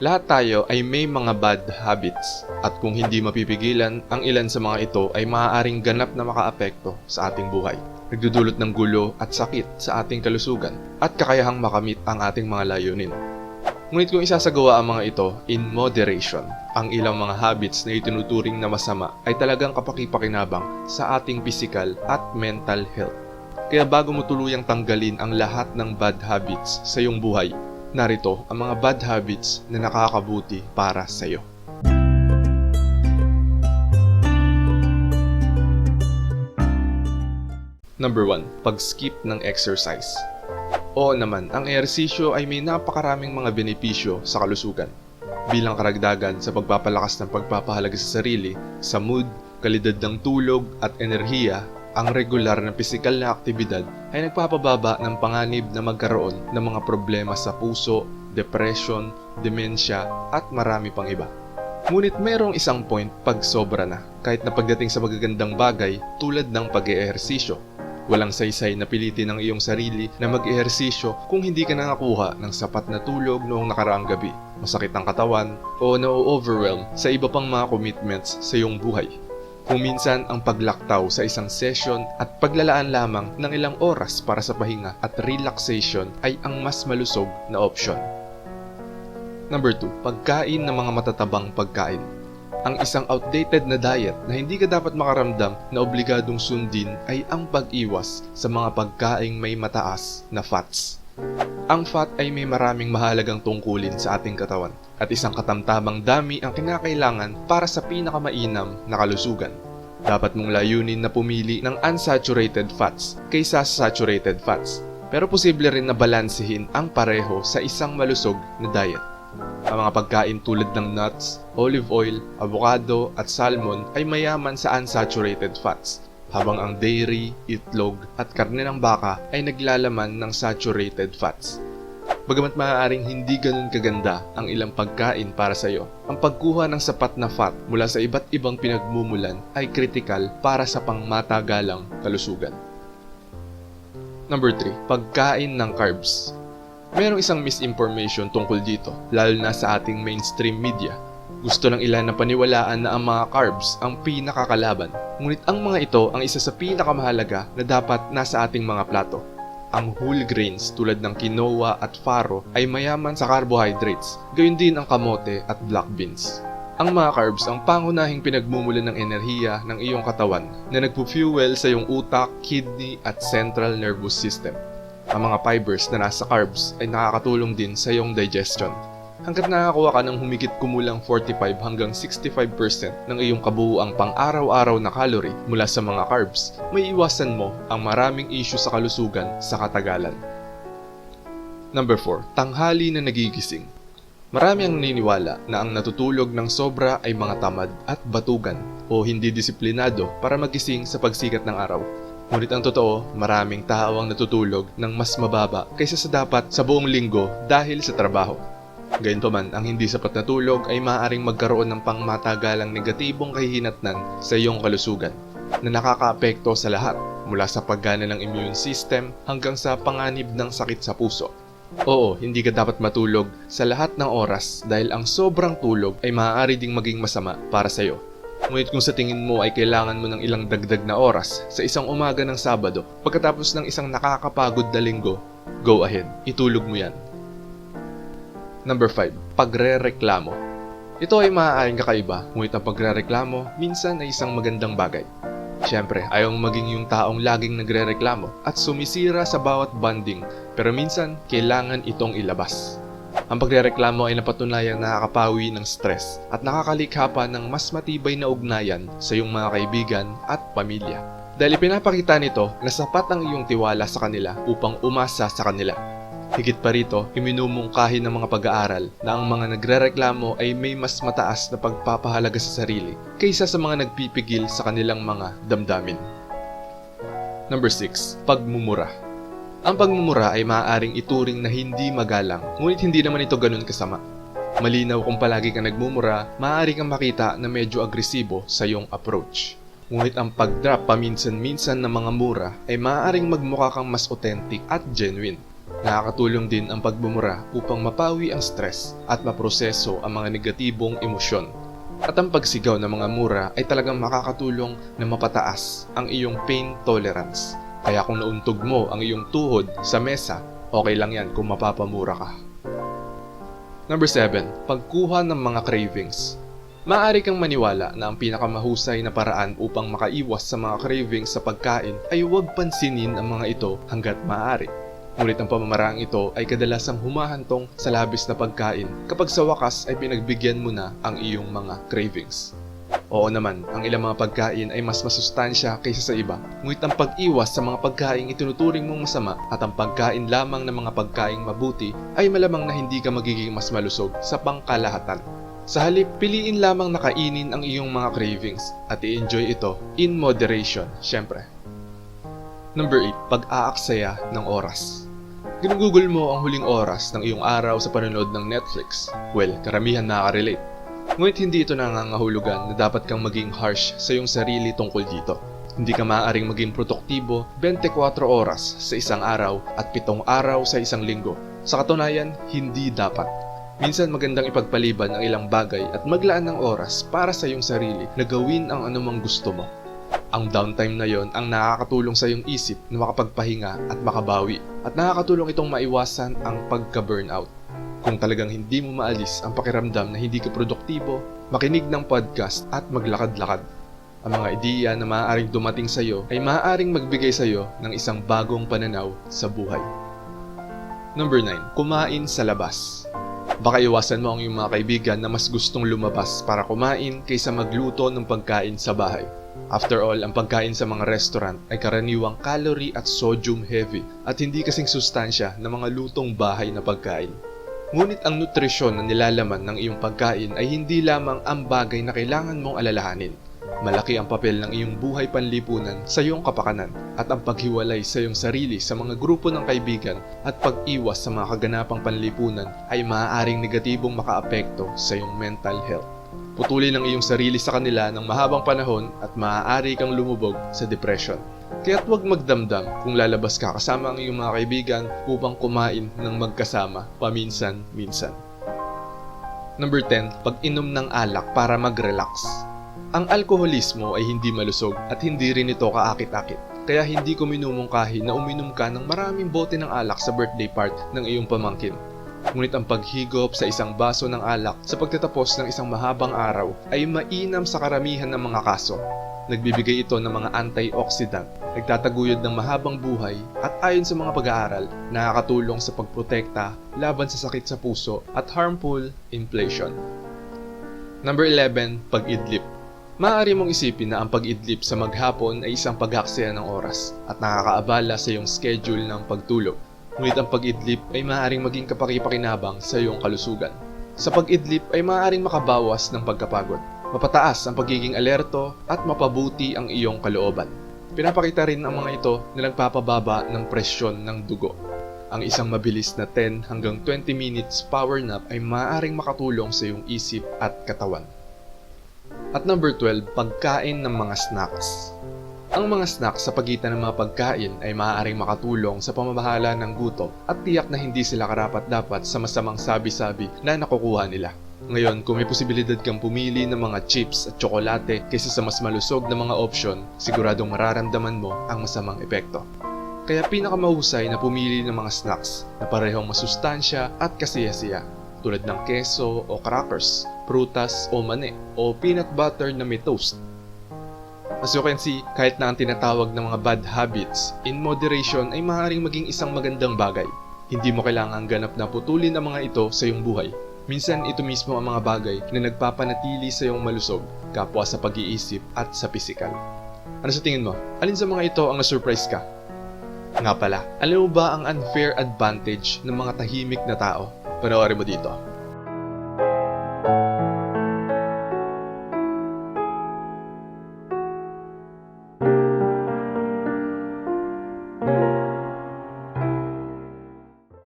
Lahat tayo ay may mga bad habits at kung hindi mapipigilan, ang ilan sa mga ito ay maaaring ganap na makaapekto sa ating buhay. Nagdudulot ng gulo at sakit sa ating kalusugan at kakayahang makamit ang ating mga layunin. Ngunit kung isasagawa ang mga ito in moderation, ang ilang mga habits na itinuturing na masama ay talagang kapakipakinabang sa ating physical at mental health. Kaya bago mo tuluyang tanggalin ang lahat ng bad habits sa iyong buhay, narito ang mga bad habits na nakakabuti para sa iyo. Number 1. Pag-skip ng exercise. Oo naman, ang ehersisyo ay may napakaraming mga benepisyo sa kalusugan. Bilang karagdagan sa pagpapalakas ng pagpapahalaga sa sarili, sa mood, kalidad ng tulog at enerhiya, ang regular na pisikal na aktibidad ay nagpapababa ng panganib na magkaroon ng mga problema sa puso, depression, demensya at marami pang iba. Ngunit merong isang point pag sobra na, kahit na pagdating sa magagandang bagay tulad ng pag-eehersisyo. Walang saysay na pilitin ng iyong sarili na mag-ehersisyo kung hindi ka nakakuha ng sapat na tulog noong nakaraang gabi, masakit ang katawan, o na-overwhelm sa iba pang mga commitments sa iyong buhay. Kung minsan ang paglaktaw sa isang session at paglalaan lamang ng ilang oras para sa pahinga at relaxation ay ang mas malusog na option. Number 2, pagkain ng mga matatabang pagkain. Ang isang outdated na diet na hindi ka dapat makaramdam na obligadong sundin ay ang pag-iwas sa mga pagkaing may mataas na fats. Ang fat ay may maraming mahalagang tungkulin sa ating katawan at isang katamtamang dami ang kinakailangan para sa pinakamainam na kalusugan. Dapat mong layunin na pumili ng unsaturated fats kaysa sa saturated fats. Pero posible rin na balansehin ang pareho sa isang malusog na diet. Ang mga pagkain tulad ng nuts, olive oil, avocado at salmon ay mayaman sa unsaturated fats, habang ang dairy, itlog at karne ng baka ay naglalaman ng saturated fats. Bagamat maaaring hindi ganun kaganda ang ilang pagkain para sa iyo, ang pagkuha ng sapat na fat mula sa iba't ibang pinagmumulan ay kritikal para sa pangmatagalang kalusugan. Number 3. Pagkain ng carbs. Merong isang misinformation tungkol dito, lalo na sa ating mainstream media. Gusto ng ilan na paniwalaan na ang mga carbs ang pinakakalaban. Ngunit ang mga ito ang isa sa pinakamahalaga na dapat nasa ating mga plato. Ang whole grains tulad ng quinoa at farro ay mayaman sa carbohydrates, gayon din ang kamote at black beans. Ang mga carbs ang pangunahing pinagmumulan ng enerhiya ng iyong katawan na nagpo-fuel sa iyong utak, kidney at central nervous system. Ang mga fibers na nasa carbs ay nakakatulong din sa iyong digestion. Hanggat nakakuha ka ng humigit kumulang 45 hanggang 65% ng iyong kabuuang pang-araw-araw na calorie mula sa mga carbs, may iwasan mo ang maraming issue sa kalusugan sa katagalan. Number 4. Tanghali na nagigising. Marami ang naniniwala na ang natutulog ng sobra ay mga tamad at batugan o hindi disiplinado para magising sa pagsikat ng araw. Ngunit ang totoo, maraming tao ang natutulog ng mas mababa kaysa sa dapat sa buong linggo dahil sa trabaho. Gayunpaman, ang hindi sapat na tulog ay maaaring magkaroon ng pangmatagalang negatibong kahihinatnan sa iyong kalusugan na nakakaapekto sa lahat mula sa paggana ng immune system hanggang sa panganib ng sakit sa puso. Oo, hindi ka dapat matulog sa lahat ng oras dahil ang sobrang tulog ay maaari ding maging masama para sa iyo. Ngunit kung sa tingin mo ay kailangan mo ng ilang dagdag na oras sa isang umaga ng Sabado pagkatapos ng isang nakakapagod na linggo, go ahead, itulog mo yan. Number 5. Pagre-reklamo. Ito ay maaaring kakaiba, ngunit ang pagre-reklamo minsan ay isang magandang bagay. Siyempre, ayaw maging yung taong laging nagre-reklamo at sumisira sa bawat banding, pero minsan kailangan itong ilabas. Ang pagrereklamo ay napatunayang nakakapawi ng stress at nakakalikha pa ng mas matibay na ugnayan sa iyong mga kaibigan at pamilya. Dahil ipinapakita nito na sapat ang iyong tiwala sa kanila upang umasa sa kanila. Higit pa rito, iminumungkahi ng mga pag-aaral na ang mga nagrereklamo ay may mas mataas na pagpapahalaga sa sarili kaysa sa mga nagpipigil sa kanilang mga damdamin. Number 6. Pagmumura. Ang pagmumura ay maaaring ituring na hindi magalang, ngunit hindi naman ito ganun kasama. Malinaw kung palagi kang nagmumura, maaari kang makita na medyo agresibo sa iyong approach. Ngunit ang pag-drop paminsan-minsan ng mga mura ay maaaring magmukha kang mas authentic at genuine. Nakakatulong din ang pagbumura upang mapawi ang stress at maproseso ang mga negatibong emosyon. At ang pagsigaw ng mga mura ay talagang makakatulong na mapataas ang iyong pain tolerance. Kaya kung nauntog mo ang iyong tuhod sa mesa, okay lang yan kung mapapamura ka. Number 7. Pagkuha ng mga cravings. Maaari kang maniwala na ang pinakamahusay na paraan upang makaiwas sa mga cravings sa pagkain ay huwag pansinin ang mga ito hanggat maaari. Ngunit ang pamamaraang ito ay kadalasang humahantong sa labis na pagkain kapag sa wakas ay pinagbigyan mo na ang iyong mga cravings. Oo naman, ang ilang mga pagkain ay mas masustansya kaysa sa iba. Ngunit ang pag-iwas sa mga pagkain itinuturing mong masama at ang pagkain lamang ng mga pagkaing mabuti ay malamang na hindi ka magiging mas malusog sa pangkalahatan. Sa halip, piliin lamang na kainin ang iyong mga cravings at i-enjoy ito in moderation, syempre. Number 8. Pag-aaksaya ng oras. Ginugugol mo ang huling oras ng iyong araw sa panonood ng Netflix. Well, karamihan nakaka-relate. Ngunit hindi ito nangangahulugan na dapat kang maging harsh sa iyong sarili tungkol dito. Hindi ka maaaring maging produktibo 24 oras sa isang araw at 7 araw sa isang linggo. Sa katunayan, hindi dapat. Minsan magandang ipagpaliban ang ilang bagay at maglaan ng oras para sa iyong sarili na gawin ang anumang gusto mo. Ang downtime na yon ang nakakatulong sa iyong isip na makapagpahinga at makabawi at nakakatulong itong maiwasan ang pagka-burnout. Kung talagang hindi mo maalis ang pakiramdam na hindi ka produktibo, makinig ng podcast at maglakad-lakad. Ang mga ideya na maaaring dumating sa iyo ay maaaring magbigay sa iyo ng isang bagong pananaw sa buhay. Number 9. Kumain sa labas. Baka iwasan mo ang iyong mga kaibigan na mas gustong lumabas para kumain kaysa magluto ng pagkain sa bahay. After all, ang pagkain sa mga restaurant ay karaniwang calorie at sodium heavy at hindi kasing sustansya ng mga lutong bahay na pagkain. Ngunit ang nutrisyon na nilalaman ng iyong pagkain ay hindi lamang ang bagay na kailangan mong alalahanin. Malaki ang papel ng iyong buhay panlipunan sa iyong kapakanan at ang paghiwalay sa iyong sarili sa mga grupo ng kaibigan at pag-iwas sa mga kaganapang panlipunan ay maaaring negatibong makaapekto sa iyong mental health. Putulin ang iyong sarili sa kanila ng mahabang panahon at maaari kang lumubog sa depression. Kaya't huwag magdamdam kung lalabas ka kasama ang iyong mga kaibigan upang kumain ng magkasama paminsan-minsan. Number 10, pag-inom ng alak para mag-relax. Ang alkoholismo ay hindi malusog at hindi rin ito kaakit-akit. Kaya hindi ko minumungkahi na uminom ka ng maraming bote ng alak sa birthday part ng iyong pamangkin. Ngunit ang paghigop sa isang baso ng alak sa pagtatapos ng isang mahabang araw ay mainam sa karamihan ng mga kaso. Nagbibigay ito ng mga antioxidant, nagtataguyod ng mahabang buhay at ayon sa mga pag-aaral, nakakatulong sa pagprotekta laban sa sakit sa puso at harmful inflation. Number 11, pag-idlip. Maaari mong isipin na ang pag-idlip sa maghapon ay isang pag-aksaya ng oras at nakakaabala sa iyong schedule ng pagtulog. Ngunit ang pag-idlip ay maaaring maging kapakipakinabang sa iyong kalusugan. Sa pag-idlip ay maaaring makabawas ng pagkapagod, mapataas ang pagiging alerto at mapabuti ang iyong kalooban. Pinapakita rin ang mga ito na nagpapababa ng presyon ng dugo. Ang isang mabilis na 10 hanggang 20 minutes power nap ay maaaring makatulong sa iyong isip at katawan. At number 12, pagkain ng mga snacks. Ang mga snacks sa pagitan ng mga pagkain ay maaaring makatulong sa pamamahala ng gutom at tiyak na hindi sila karapat-dapat sa masamang sabi-sabi na nakukuha nila. Ngayon, kung may posibilidad kang pumili ng mga chips at tsokolate kaysa sa mas malusog na mga option, siguradong mararamdaman mo ang masamang epekto. Kaya pinakamahusay na pumili ng mga snacks na parehong masustansya at kasiyasiya tulad ng keso o crackers, prutas o mani, o peanut butter na may toast. As you can see, kahit na ang tinatawag ng mga bad habits, in moderation ay maaaring maging isang magandang bagay. Hindi mo kailangang ganap na putulin ang mga ito sa iyong buhay. Minsan ito mismo ang mga bagay na nagpapanatili sa iyong malusog, kapwa sa pag-iisip at sa pisikal. Ano sa tingin mo? Alin sa mga ito ang na-surprise ka? Nga pala, alam mo ba ang unfair advantage ng mga tahimik na tao? Panoorin mo dito.